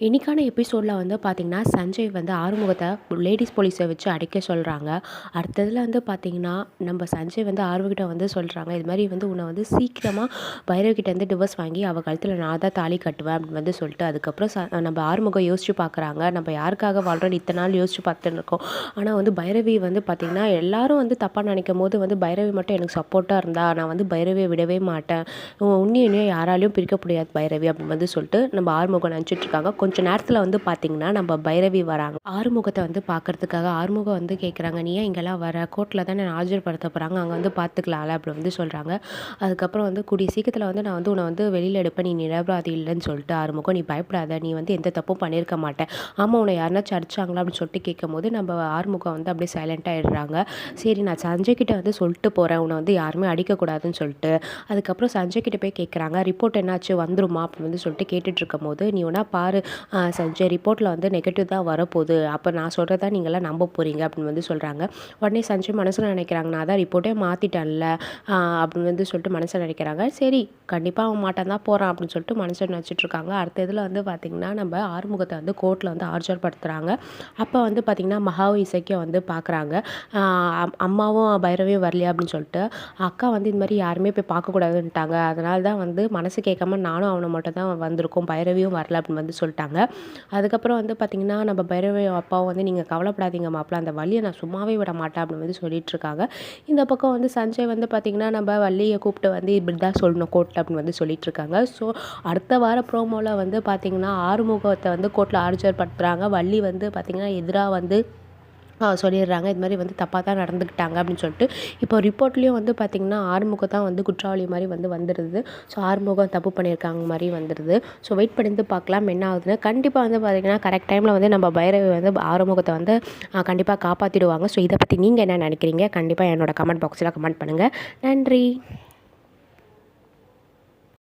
இன்னைக்கான எபிசோடில் வந்து பார்த்திங்கன்னா சஞ்சய் வந்து ஆறுமுகத்தை லேடிஸ் போலீஸை வச்சு அடிக்க சொல்கிறாங்க அடுத்ததில் வந்து பார்த்திங்கன்னா நம்ம சஞ்சய் வந்து ஆறுமுகிட்ட வந்து சொல்கிறாங்க இது மாதிரி வந்து உன்னை வந்து சீக்கிரமாக பைரவிக்கிட்ட வந்து வாங்கி அவள் கழுத்தில் நான் தான் தாலி கட்டுவேன் அப்படின்னு வந்து சொல்லிட்டு அதுக்கப்புறம் ச நம்ம ஆறுமுகம் யோசிச்சு பார்க்குறாங்க நம்ம யாருக்காக வாழ்கிறோம் இத்தனை நாள் யோசிச்சு பார்த்துட்டு இருக்கோம். ஆனால் வந்து பைரவி வந்து பார்த்திங்கன்னா எல்லாரும் வந்து தப்பாக நினைக்கும் போது வந்து பைரவி மட்டும் எனக்கு சப்போர்ட்டாக இருந்தால் நான் வந்து பைரவியை விடவே மாட்டேன். உன்னையும் இன்னும் யாராலையும் பிரிக்க முடியாது பைரவி அப்படின்னு வந்து சொல்லிட்டு நம்ம ஆறுமுகம் நினச்சிட்ருக்காங்க கொஞ்சம் நேரத்தில் வந்து பார்த்திங்கன்னா நம்ம பைரவி வராங்க. ஆறுமுகத்தை வந்து பார்க்கறதுக்காக ஆறுமுகம் வந்து கேட்குறாங்க நீ ஏன் இங்கெல்லாம் வர? கோர்ட்டில் தானே ஆஜர்படுத்த போகிறாங்க அங்கே வந்து பார்த்துக்கலாம்ல அப்படி வந்து சொல்கிறாங்க அதுக்கப்புறம் வந்து கூடிய சீக்கிரத்தில் வந்து நான் வந்து உன்னை வந்து வெளியில் எடுப்பேன் நீ நிரபராதி இல்லைன்னு சொல்லிட்டு ஆறுமுகம் நீ பயப்படாத நீ வந்து எந்த தப்பும் பண்ணியிருக்க மாட்டேன். ஆமாம் உன்னை யாருனாச்சும் அடிச்சாங்களா? அப்படின்னு சொல்லிட்டு கேட்கும்போது நம்ம ஆறுமுகம் வந்து அப்படியே சைலண்ட் ஆகிடுறாங்க சரி நான் சஞ்சய் கிட்ட வந்து சொல்லிட்டு போகிறேன் உன்னை வந்து யாருமே அடிக்கக்கூடாதுன்னு சொல்லிட்டு. அதுக்கப்புறம் சஞ்சய் கிட்ட போய் கேட்குறாங்க ரிப்போர்ட் என்னாச்சு? வந்துருமா? அப்படின்னு வந்து சொல்லிட்டு கேட்டுட்ருக்கும் போது நீ வேணால் பாரு. சஞ்சய் ரிப்போர்ட்டில் வந்து நெகட்டிவ் தான் வரப்போகுது. அப்போ நான் சொல்கிறதா நீங்களாம் நம்ப போகிறீங்க அப்படின்னு வந்து சொல்கிறாங்க உடனே சஞ்சய் மனசில் நினைக்கிறாங்க நான் தான் ரிப்போர்ட்டே மாற்றிட்டேன்ல அப்படின்னு வந்து சொல்லிட்டு மனசில் நினைக்கிறாங்க. சரி கண்டிப்பாக அவன் மாட்டான் தான் போகிறான் அப்படின்னு சொல்லிட்டு மனசில் நினச்சிட்ருக்காங்க அடுத்த இதில் வந்து பார்த்திங்கன்னா நம்ம ஆறுமுகத்தை வந்து கோர்ட்டில் வந்து ஆர்ஜர்படுத்துகிறாங்க அப்போ வந்து பார்த்திங்கன்னா மகாவு இசைக்கும் வந்து பார்க்குறாங்க அம்மாவும் பைரவியும் வரலையா அப்படின்னு சொல்லிட்டு அக்கா வந்து இது மாதிரி யாருமே போய் பார்க்கக்கூடாதுன்ட்டாங்க அதனால தான் வந்து மனசு கேட்காம நானும் அவனை மட்டும் தான் வந்திருக்கோம். பைரவியும் வரல அப்படின்னு வந்து சொல்லிட்டாங்க. அதுக்கப்புறம் வந்து பார்த்திங்கன்னா நம்ம பைரவை அப்பாவும் வந்து நீங்கள் கவலைப்படாதீங்க மாப்பிள்ள அந்த வழியை நான் சும்மாவே விட மாட்டேன் அப்படின்னு வந்து சொல்லிகிட்ருக்காங்க இந்த பக்கம் வந்து சஞ்சய் வந்து பார்த்திங்கன்னா நம்ம வள்ளியை கூப்பிட்டு வந்து இப்படி தான் சொல்லணும் கோர்ட் அப்படின்னு வந்து சொல்லிகிட்ருக்காங்க ஸோ அடுத்த வார ப்ரோமோவில் வந்து பார்த்திங்கன்னா ஆறுமுகத்தை வந்து கோர்ட்டில் ஆர்ஜர்படுத்துகிறாங்க வள்ளி வந்து பார்த்திங்கன்னா எதிராக வந்து சொல்லிடுறாங்க. இது மாதிரி வந்து தப்பாக தான் நடந்துக்கிட்டாங்க அப்படின்னு சொல்லிட்டு இப்போ ரிப்போர்ட்லேயும் வந்து பார்த்திங்கன்னா ஆறுமுகம் தான் வந்து குற்றவாளி மாதிரி வந்து வந்துடுது ஸோ ஆறுமுகம் தப்பு பண்ணியிருக்காங்க மாதிரி வந்துடுது ஸோ வெயிட் பண்ணி பார்க்கலாம் என்ன ஆகுதுன்னு. கண்டிப்பாக வந்து பார்த்திங்கன்னா கரெக்ட் டைமில் வந்து நம்ம பைரவி வந்து ஆறுமுகத்தை வந்து கண்டிப்பாக காப்பாற்றிடுவாங்க ஸோ இதை பற்றி நீங்கள் என்ன நினைக்கிறீங்க? கண்டிப்பாக என்னோடய கமெண்ட் பாக்ஸில் கமெண்ட் பண்ணுங்கள் நன்றி.